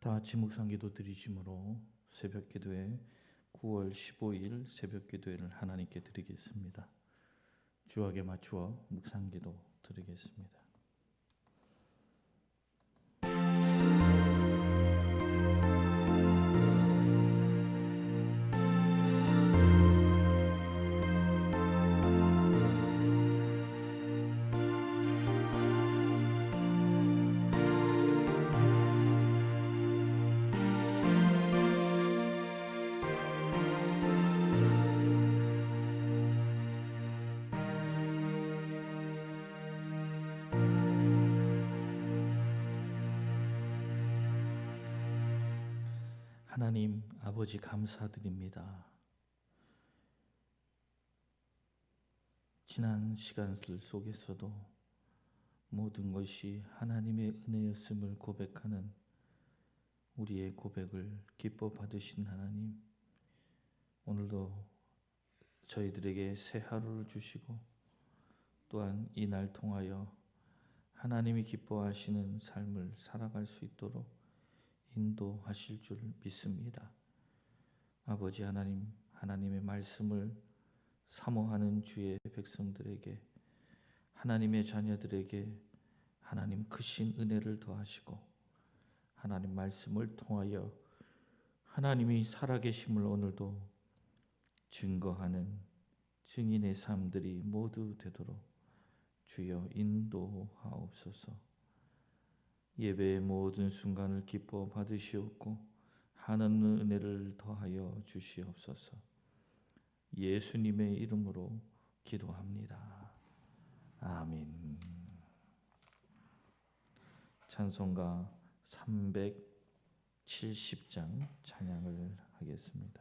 다 같이 묵상기도 드리심으로 새벽 기도회 9월 15일 새벽 기도회를 하나님께 드리겠습니다. 주악에 맞추어 묵상기도 드리겠습니다. 하나님 아버지 감사드립니다. 지난 시간들 속에서도 모든 것이 하나님의 은혜였음을 고백하는 우리의 고백을 기뻐 받으신 하나님, 오늘도 저희들에게 새 하루를 주시고 또한 이 날 통하여 하나님이 기뻐하시는 삶을 살아갈 수 있도록 인도하실 줄 믿습니다. 아버지 하나님, 하나님의 말씀을 사모하는 주의 백성들에게 하나님의 자녀들에게 하나님 크신 은혜를 더하시고 하나님 말씀을 통하여 하나님이 살아계심을 오늘도 증거하는 증인의 삶들이 모두 되도록 주여 인도하옵소서. 예배의 모든 순간을 기뻐 받으시옵고 하나님 은혜를 더하여 주시옵소서. 예수님의 이름으로 기도합니다. 아멘. 찬송가 370장 찬양을 하겠습니다.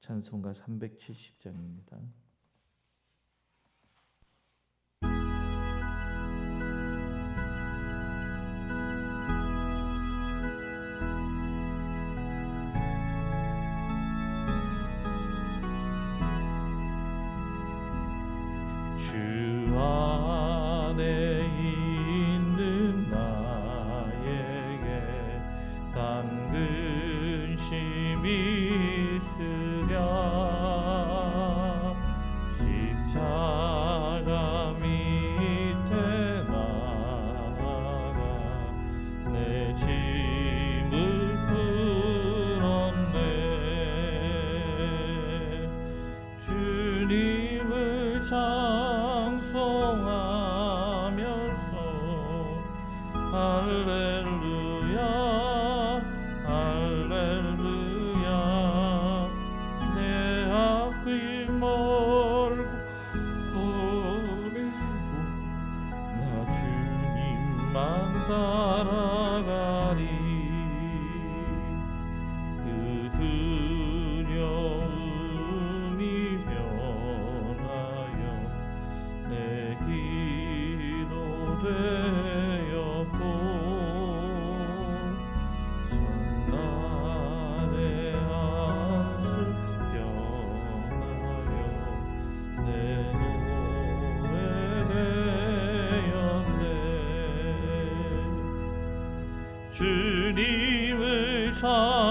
찬송가 370장입니다. 상 주님을 찬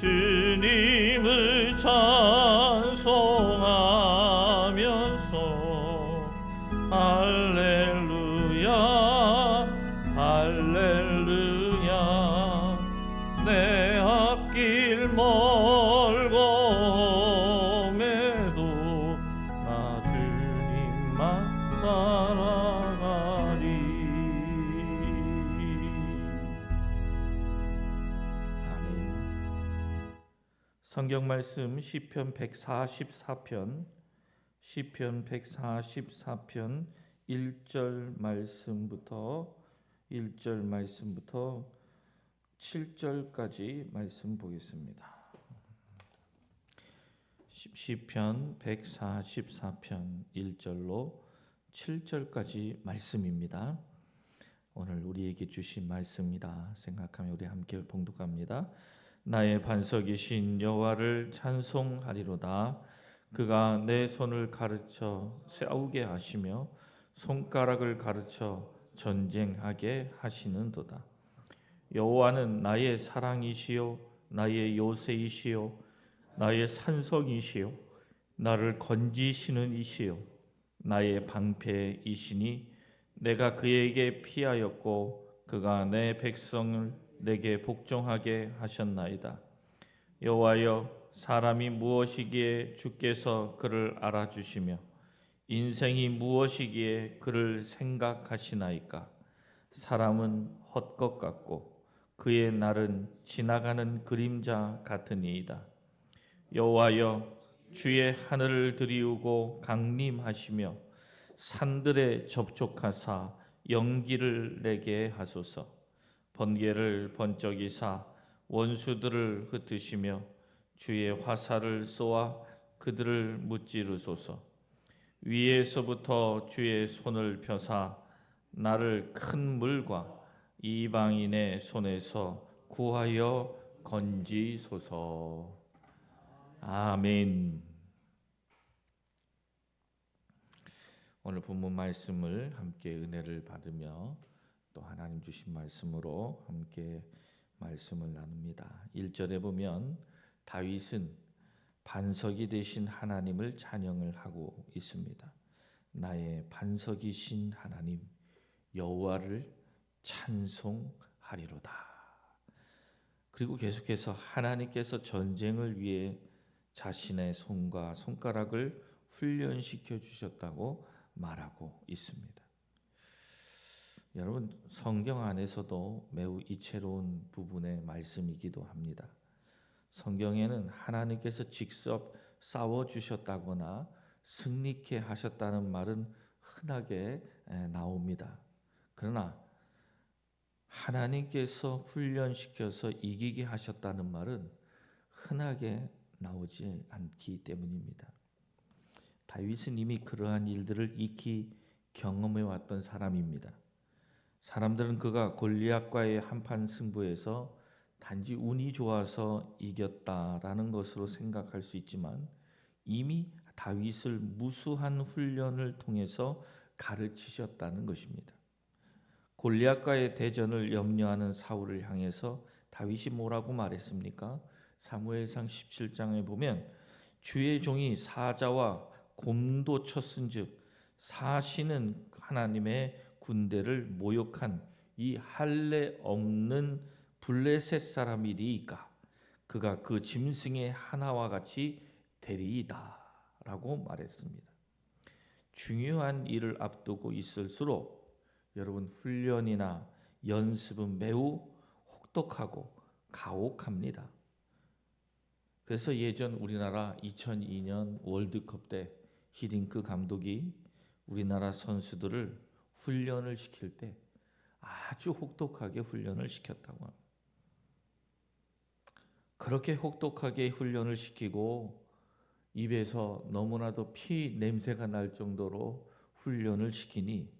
주님을 찬 말씀 시편 144편 시편 144편 1절 말씀부터 1절 말씀부터 7절까지 말씀 보겠습니다. 시- 시편 144편 1절로 7절까지 말씀입니다. 오늘 우리에게 주신 말씀이다 생각하며 우리 함께 봉독합니다. 나의 반석이신 여호와를 찬송하리로다. 그가 내 손을 가르쳐 세우게 하시며 손가락을 가르쳐 전쟁하게 하시는도다. 여호와는 나의 사랑이시요 나의 요새이시요 나의 산성이시요 나를 건지시는 이시요 나의 방패이시니 내가 그에게 피하였고 그가 내 백성을 내게 복종하게 하셨나이다. 여호와여 사람이 무엇이기에 주께서 그를 알아주시며 인생이 무엇이기에 그를 생각하시나이까 사람은 헛것 같고 그의 날은 지나가는 그림자 같으니이다. 여호와여 주의 하늘을 들이우고 강림하시며 산들에 접촉하사 연기를 내게 하소서 번개를 번쩍이사 원수들을 흩으시며 주의 화살을 쏘아 그들을 무찌르소서 위에서부터 주의 손을 펴사 나를 큰 물과 이방인의 손에서 구하여 건지소서 아멘. 오늘 본문 말씀을 함께 은혜를 받으며 또 하나님 주신 말씀으로 함께 말씀을 나눕니다. 1절에 보면 다윗은 반석이 되신 하나님을 찬양을 하고 있습니다. 나의 반석이신 하나님 여호와를 찬송하리로다. 그리고 계속해서 하나님께서 전쟁을 위해 자신의 손과 손가락을 훈련시켜 주셨다고 말하고 있습니다. 여러분 성경 안에서도 매우 이채로운 부분의 말씀이기도 합니다. 성경에는 하나님께서 직접 싸워 주셨다거나 승리케 하셨다는 말은 흔하게 나옵니다. 그러나 하나님께서 훈련시켜서 이기게 하셨다는 말은 흔하게 나오지 않기 때문입니다. 다윗은 이미 그러한 일들을 익히 경험해 왔던 사람입니다. 사람들은 그가 골리앗과의 한판 승부에서 단지 운이 좋아서 이겼다라는 것으로 생각할 수 있지만 이미 다윗을 무수한 훈련을 통해서 가르치셨다는 것입니다. 골리앗과의 대전을 염려하는 사울을 향해서 다윗이 뭐라고 말했습니까? 사무엘상 17장에 보면 주의 종이 사자와 곰도 쳤은즉 사시는 하나님의 군대를 모욕한 이 할례 없는 블레셋 사람이리이까 그가 그 짐승의 하나와 같이 되리이다라고 말했습니다. 중요한 일을 앞두고 있을수록 여러분 훈련이나 연습은 매우 혹독하고 가혹합니다. 그래서 예전 우리나라 2002년 월드컵 때 히딩크 감독이 우리나라 선수들을 훈련을 시킬 때 아주 혹독하게 훈련을 시켰다고 합니다. 그렇게 혹독하게 훈련을 시키고 입에서 너무나도 피 냄새가 날 정도로 훈련을 시키니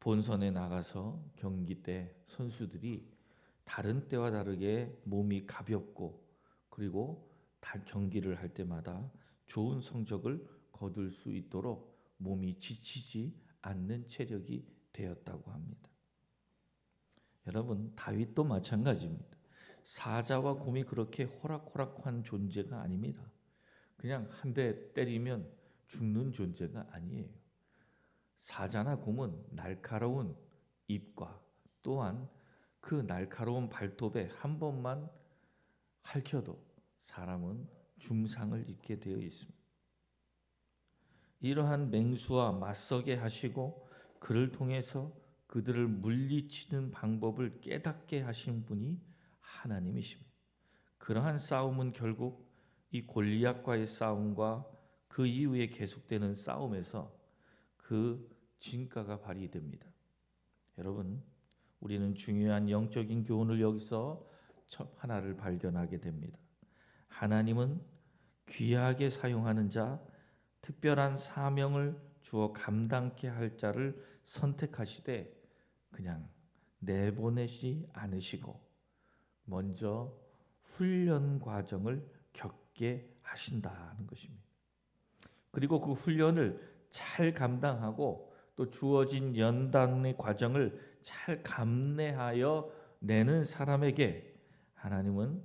본선에 나가서 경기 때 선수들이 다른 때와 다르게 몸이 가볍고 그리고 다 경기를 할 때마다 좋은 성적을 거둘 수 있도록 몸이 지치지 않는 체력이 되었다고 합니다. 여러분 다윗도 마찬가지입니다. 사자와 곰이 그렇게 호락호락한 존재가 아닙니다. 그냥 한 대 때리면 죽는 존재가 아니에요. 사자나 곰은 날카로운 입과 또한 그 날카로운 발톱에 한 번만 핥혀도 사람은 중상을 입게 되어 있습니다. 이러한 맹수와 맞서게 하시고 그를 통해서 그들을 물리치는 방법을 깨닫게 하신 분이 하나님이십니다. 그러한 싸움은 결국 이 골리앗과의 싸움과 그 이후에 계속되는 싸움에서 그 진가가 발휘됩니다. 여러분, 우리는 중요한 영적인 교훈을 여기서 첫 하나를 발견하게 됩니다. 하나님은 귀하게 사용하는 자, 특별한 사명을 주어 감당케 할 자를 선택하시되 그냥 내보내지 않으시고 먼저 훈련 과정을 겪게 하신다는 것입니다. 그리고 그 훈련을 잘 감당하고 또 주어진 연단의 과정을 잘 감내하여 내는 사람에게 하나님은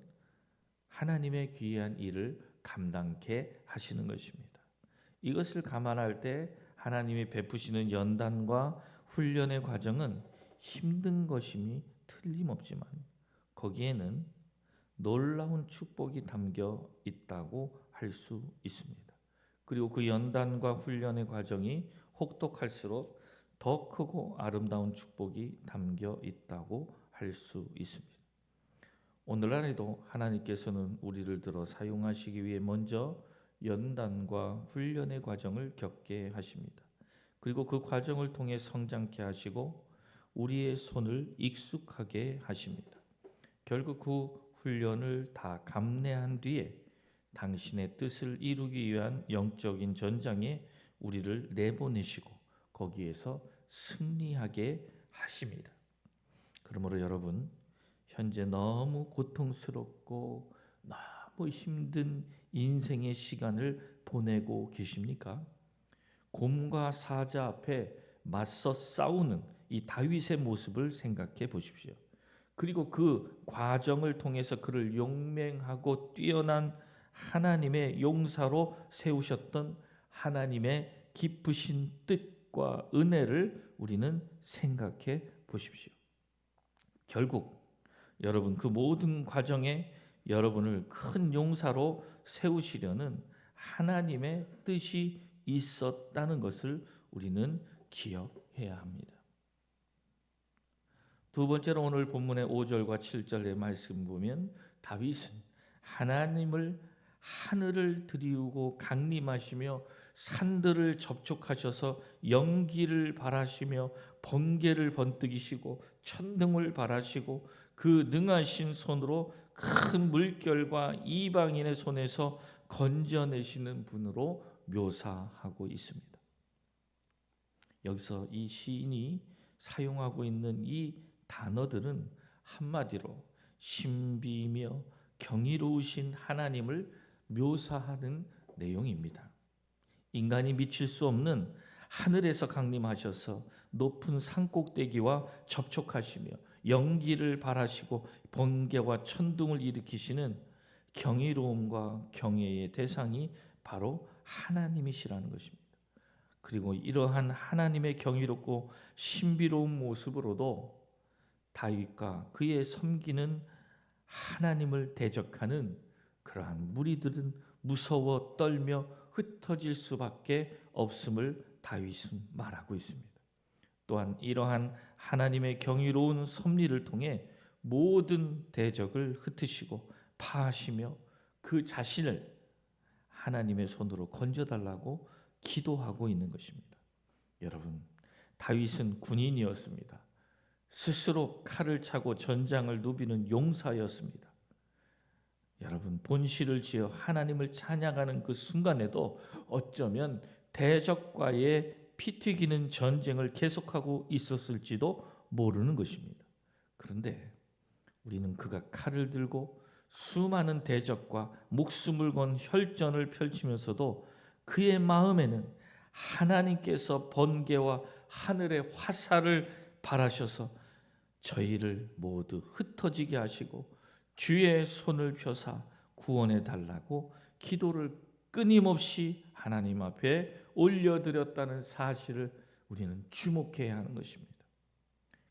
하나님의 귀한 일을 감당케 하시는 것입니다. 이것을 감안할 때 하나님이 베푸시는 연단과 훈련의 과정은 힘든 것임이 틀림없지만 거기에는 놀라운 축복이 담겨 있다고 할 수 있습니다. 그리고 그 연단과 훈련의 과정이 혹독할수록 더 크고 아름다운 축복이 담겨 있다고 할 수 있습니다. 오늘날에도 하나님께서는 우리를 들어 사용하시기 위해 먼저 연단과 훈련의 과정을 겪게 하십니다. 그리고 그 과정을 통해 성장케 하시고 우리의 손을 익숙하게 하십니다. 결국 그 훈련을 다 감내한 뒤에 당신의 뜻을 이루기 위한 영적인 전장에 우리를 내보내시고 거기에서 승리하게 하십니다. 그러므로 여러분 현재 너무 고통스럽고 너무 힘든 인생의 시간을 보내고 계십니까? 곰과 사자 앞에 맞서 싸우는 이 다윗의 모습을 생각해 보십시오. 그리고 그 과정을 통해서 그를 용맹하고 뛰어난 하나님의 용사로 세우셨던 하나님의 깊으신 뜻과 은혜를 우리는 생각해 보십시오. 결국 여러분 그 모든 과정에 여러분을 큰 용사로 세우시려는 하나님의 뜻이 있었다는 것을 우리는 기억해야 합니다. 두 번째로 오늘 본문의 5절과 7절의 말씀 보면 다윗은 하나님을 하늘을 드리우고 강림하시며 산들을 접촉하셔서 연기를 발하시며 번개를 번뜩이시고 천둥을 발하시고 그 능하신 손으로 큰 물결과 이방인의 손에서 건져내시는 분으로 묘사하고 있습니다. 여기서 이 시인이 사용하고 있는 이 단어들은 한마디로 신비며 경이로우신 하나님을 묘사하는 내용입니다. 인간이 미칠 수 없는 하늘에서 강림하셔서 높은 산꼭대기와 접촉하시며 연기를 발하시고 번개와 천둥을 일으키시는 경이로움과 경외의 대상이 바로 하나님이시라는 것입니다. 그리고 이러한 하나님의 경이롭고 신비로운 모습으로도 다윗과 그의 섬기는 하나님을 대적하는 그러한 무리들은 무서워 떨며 흩어질 수밖에 없음을 다윗은 말하고 있습니다. 또한 이러한 하나님의 경이로운 섭리를 통해 모든 대적을 흩으시고 파하시며 그 자신을 하나님의 손으로 건져달라고 기도하고 있는 것입니다. 여러분, 다윗은 군인이었습니다. 스스로 칼을 차고 전장을 누비는 용사였습니다. 여러분 본실을 지어 하나님을 찬양하는 그 순간에도 어쩌면 대적과의 피 튀기는 전쟁을 계속하고 있었을지도 모르는 것입니다. 그런데 우리는 그가 칼을 들고 수많은 대적과 목숨을 건 혈전을 펼치면서도 그의 마음에는 하나님께서 번개와 하늘의 화살을 발하셔서 저희를 모두 흩어지게 하시고 주의 손을 펴사 구원해 달라고 기도를 끊임없이 하나님 앞에 올려드렸다는 사실을 우리는 주목해야 하는 것입니다.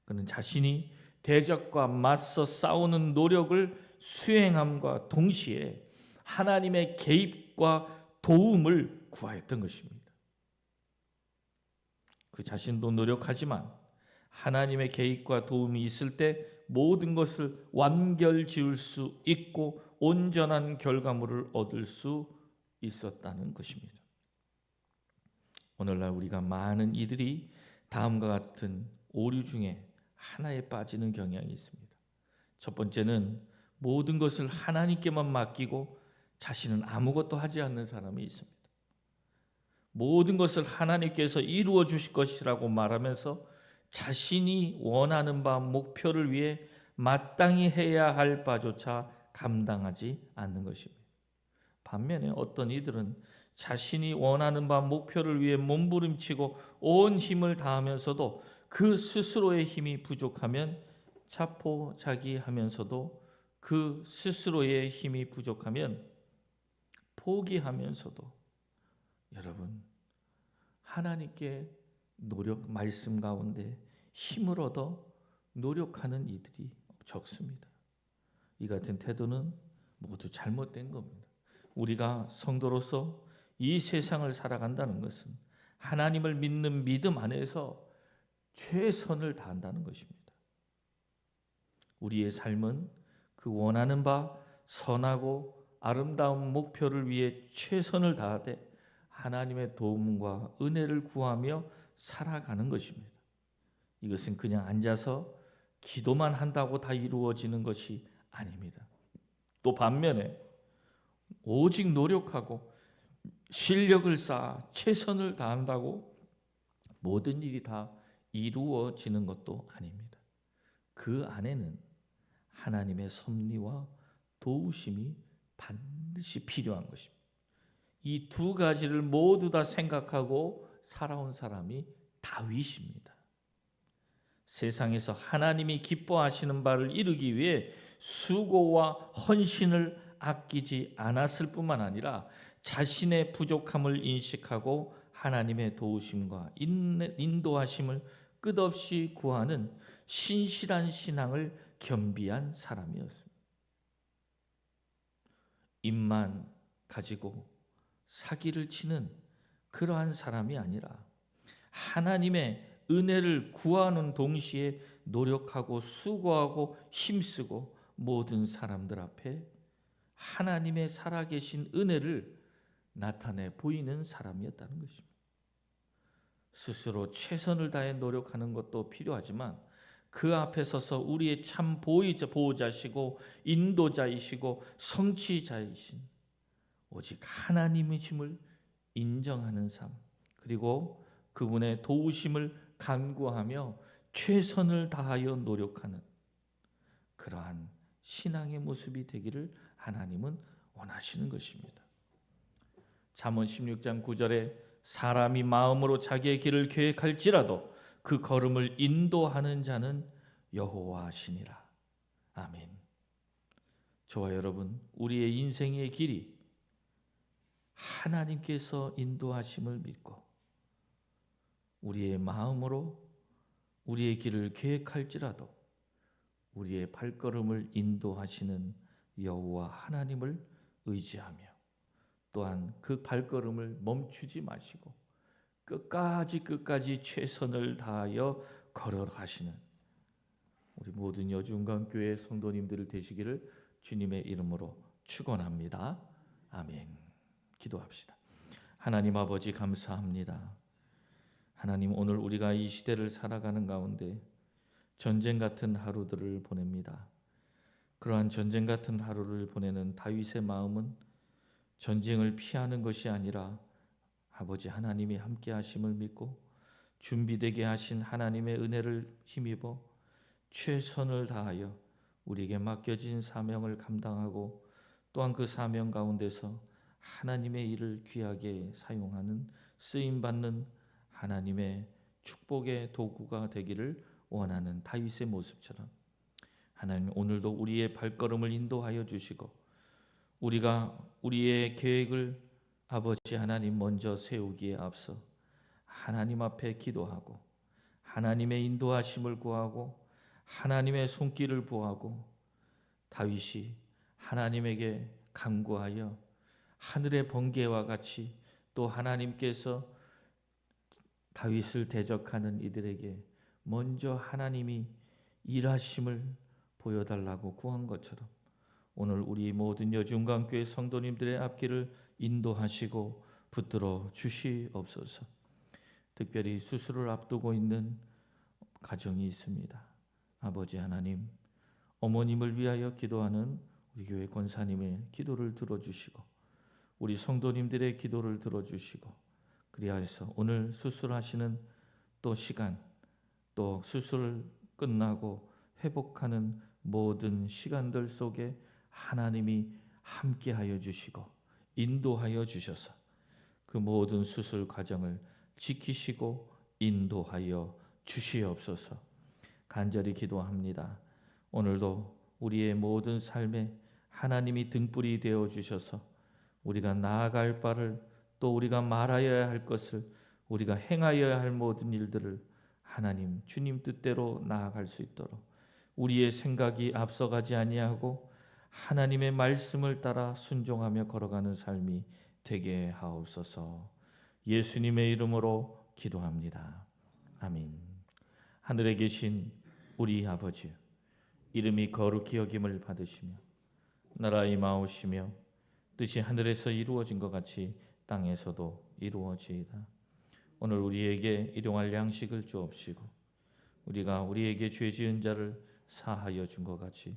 그는 자신이 대적과 맞서 싸우는 노력을 수행함과 동시에 하나님의 개입과 도움을 구하였던 것입니다. 그 자신도 노력하지만 하나님의 개입과 도움이 있을 때 모든 것을 완결 지을 수 있고 온전한 결과물을 얻을 수 있었다는 것입니다. 오늘날 우리가 많은 이들이 다음과 같은 오류 중에 하나에 빠지는 경향이 있습니다. 첫 번째는 모든 것을 하나님께만 맡기고 자신은 아무것도 하지 않는 사람이 있습니다. 모든 것을 하나님께서 이루어 주실 것이라고 말하면서 자신이 원하는 바 목표를 위해 마땅히 해야 할 바조차 감당하지 않는 것입니다. 반면에 어떤 이들은 자신이 원하는 바 목표를 위해 몸부림치고 온 힘을 다하면서도 그 스스로의 힘이 부족하면 자포자기 하면서도 그 스스로의 힘이 부족하면 포기하면서도 여러분 하나님께 노력 말씀 가운데 힘을 얻어 노력하는 이들이 적습니다. 이 같은 태도는 모두 잘못된 겁니다. 우리가 성도로서 이 세상을 살아간다는 것은 하나님을 믿는 믿음 안에서 최선을 다한다는 것입니다. 우리의 삶은 그 원하는 바 선하고 아름다운 목표를 위해 최선을 다하되 하나님의 도움과 은혜를 구하며 살아가는 것입니다. 이것은 그냥 앉아서 기도만 한다고 다 이루어지는 것이 아닙니다. 또 반면에 오직 노력하고 실력을 쌓아 최선을 다한다고 모든 일이 다 이루어지는 것도 아닙니다. 그 안에는 하나님의 섭리와 도우심이 반드시 필요한 것입니다. 이 두 가지를 모두 다 생각하고 살아온 사람이 다윗입니다. 세상에서 하나님이 기뻐하시는 바를 이루기 위해 수고와 헌신을 아끼지 않았을 뿐만 아니라 자신의 부족함을 인식하고 하나님의 도우심과 인도하심을 끝없이 구하는 신실한 신앙을 겸비한 사람이었습니다. 입만 가지고 사기를 치는 그러한 사람이 아니라 하나님의 은혜를 구하는 동시에 노력하고 수고하고 힘쓰고 모든 사람들 앞에 하나님의 살아계신 은혜를 나타내 보이는 사람이었다는 것입니다. 스스로 최선을 다해 노력하는 것도 필요하지만 그 앞에 서서 우리의 참 보호자, 보호자시고 인도자이시고 성취자이신 오직 하나님이심을 인정하는 삶 그리고 그분의 도우심을 간구하며 최선을 다하여 노력하는 그러한 신앙의 모습이 되기를 하나님은 원하시는 것입니다. 잠언 16장 9절에 사람이 마음으로 자기의 길을 계획할지라도 그 걸음을 인도하는 자는 여호와시니라. 아멘. 저와 여러분, 우리의 인생의 길이 하나님께서 인도하심을 믿고 우리의 마음으로 우리의 길을 계획할지라도 우리의 발걸음을 인도하시는 여호와 하나님을 의지하며 또한 그 발걸음을 멈추지 마시고 끝까지 끝까지 최선을 다하여 걸어가시는 우리 모든 여중간 교회 성도님들 되시기를 주님의 이름으로 축원합니다. 아멘. 기도합시다. 하나님 아버지 감사합니다. 하나님 오늘 우리가 이 시대를 살아가는 가운데 전쟁 같은 하루들을 보냅니다. 그러한 전쟁 같은 하루를 보내는 다윗의 마음은 전쟁을 피하는 것이 아니라 아버지 하나님이 함께 하심을 믿고 준비되게 하신 하나님의 은혜를 힘입어 최선을 다하여 우리에게 맡겨진 사명을 감당하고 또한 그 사명 가운데서 하나님의 일을 귀하게 사용하는 쓰임 받는 하나님의 축복의 도구가 되기를 원하는 다윗의 모습처럼 하나님 오늘도 우리의 발걸음을 인도하여 주시고 우리가 우리의 계획을 아버지 하나님 먼저 세우기에 앞서 하나님 앞에 기도하고 하나님의 인도하심을 구하고 하나님의 손길을 구하고 다윗이 하나님에게 간구하여 하늘의 번개와 같이 또 하나님께서 다윗을 대적하는 이들에게 먼저 하나님이 일하심을 보여달라고 구한 것처럼 오늘 우리 모든 여중강교회 성도님들의 앞길을 인도하시고 붙들어 주시옵소서. 특별히 수술을 앞두고 있는 가정이 있습니다. 아버지 하나님, 어머님을 위하여 기도하는 우리 교회 권사님의 기도를 들어주시고 우리 성도님들의 기도를 들어주시고 그리하여서 오늘 수술하시는 또 시간 또 수술 끝나고 회복하는 모든 시간들 속에 하나님이 함께하여 주시고 인도하여 주셔서 그 모든 수술 과정을 지키시고 인도하여 주시옵소서. 간절히 기도합니다. 오늘도 우리의 모든 삶에 하나님이 등불이 되어 주셔서 우리가 나아갈 바를 또 우리가 말하여야 할 것을 우리가 행하여야 할 모든 일들을 하나님 주님 뜻대로 나아갈 수 있도록 우리의 생각이 앞서가지 아니하고 하나님의 말씀을 따라 순종하며 걸어가는 삶이 되게 하옵소서. 예수님의 이름으로 기도합니다. 아멘. 하늘에 계신 우리 아버지 이름이 거룩히 여김을 받으시며 나라의 마오시며 뜻이 하늘에서 이루어진 것 같이 땅에서도 이루어지이다. 오늘 우리에게 일용할 양식을 주옵시고 우리가 우리에게 죄 지은 자를 사하여 준 것 같이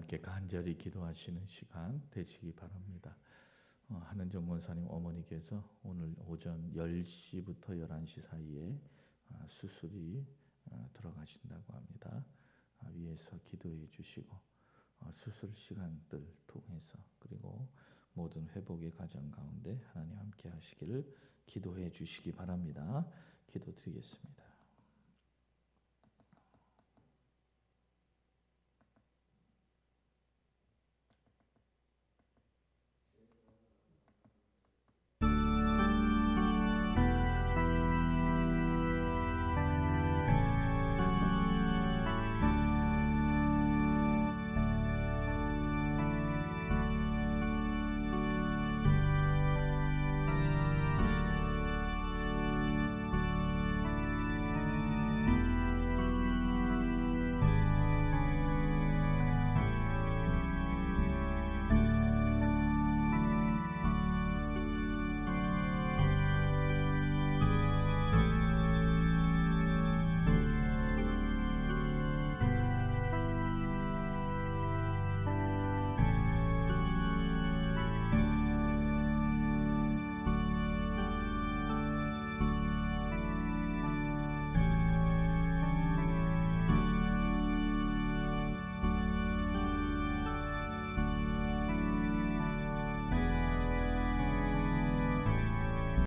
하나님께 간절히 기도하시는 시간 되시기 바랍니다. 어, 한은정 원사님 어머니께서 오늘 오전 10시부터 11시 사이에 아, 수술이 아, 들어가신다고 합니다. 아, 위에서 기도해 주시고 어, 수술 시간들 통해서 그리고 모든 회복의 과정 가운데 하나님 함께 하시기를 기도해 주시기 바랍니다. 기도드리겠습니다.